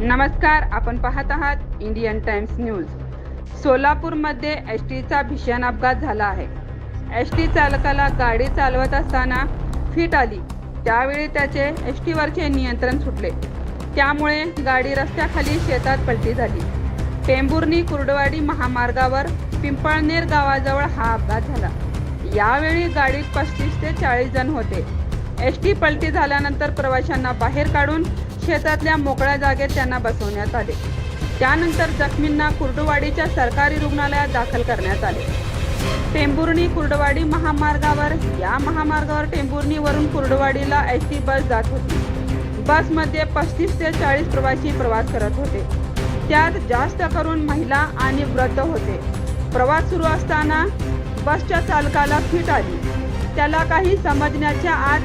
नमस्कार आपण पाहत आहात इंडियन टाइम्स न्यूज. सोलापूरमध्ये एस टीचा भीषण अपघात झाला आहे. एस टी चालकाला गाडी चालवत असताना फिट आली. त्यावेळी त्याचे एस टीवरचे नियंत्रण सुटले. त्यामुळे गाडी रस्त्याखाली शेतात पलटी झाली. टेंबुर्णी कुर्डवाडी महामार्गावर पिंपळनेर गावाजवळ हा अपघात झाला. यावेळी गाडीत पस्तीस ते चाळीस जण होते. एस टी पलटी झाल्यानंतर प्रवाशांना बाहेर काढून शेतातल्या मोकळ्या जागेत त्यांना बसवण्यात आले. त्यानंतर जखमींना कुर्डुवाडीच्या सरकारी रुग्णालयात दाखल करण्यात आले. टेंभुर्णी कुर्डवाडी महामार्गावर या महामार्गावर टेंभुर्णीवरून कुर्डवाडीला एस टी बस जात होती. बसमध्ये पस्तीस ते चाळीस प्रवासी प्रवास करत होते. त्यात जास्त करून महिला आणि वृद्ध होते. प्रवास सुरू असताना बसच्या चालकाला फिट आली. त्याला काही समजण्याच्या आत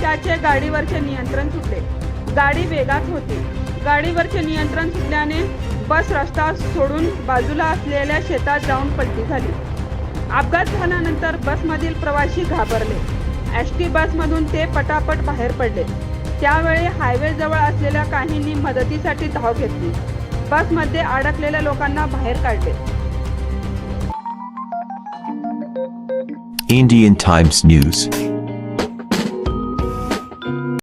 त्याचे गाडीवरचे नियंत्रण सुटले गाडी वेगात होती. गाडीवरचे नियंत्रण सुटल्याने बस रस्ता सोडून बाजूला असलेल्या शेतात जाऊन पलटी झाली. अपघात झाल्यानंतर बसमधील प्रवासी घाबरले. एस टी बसमधून ते पटापट बाहेर पडले. त्यावेळी हायवेजवळ असलेल्या काहींनी मदतीसाठी धाव घेतली. बसमध्ये अडकलेल्या लोकांना बाहेर काढले. Indian Times News.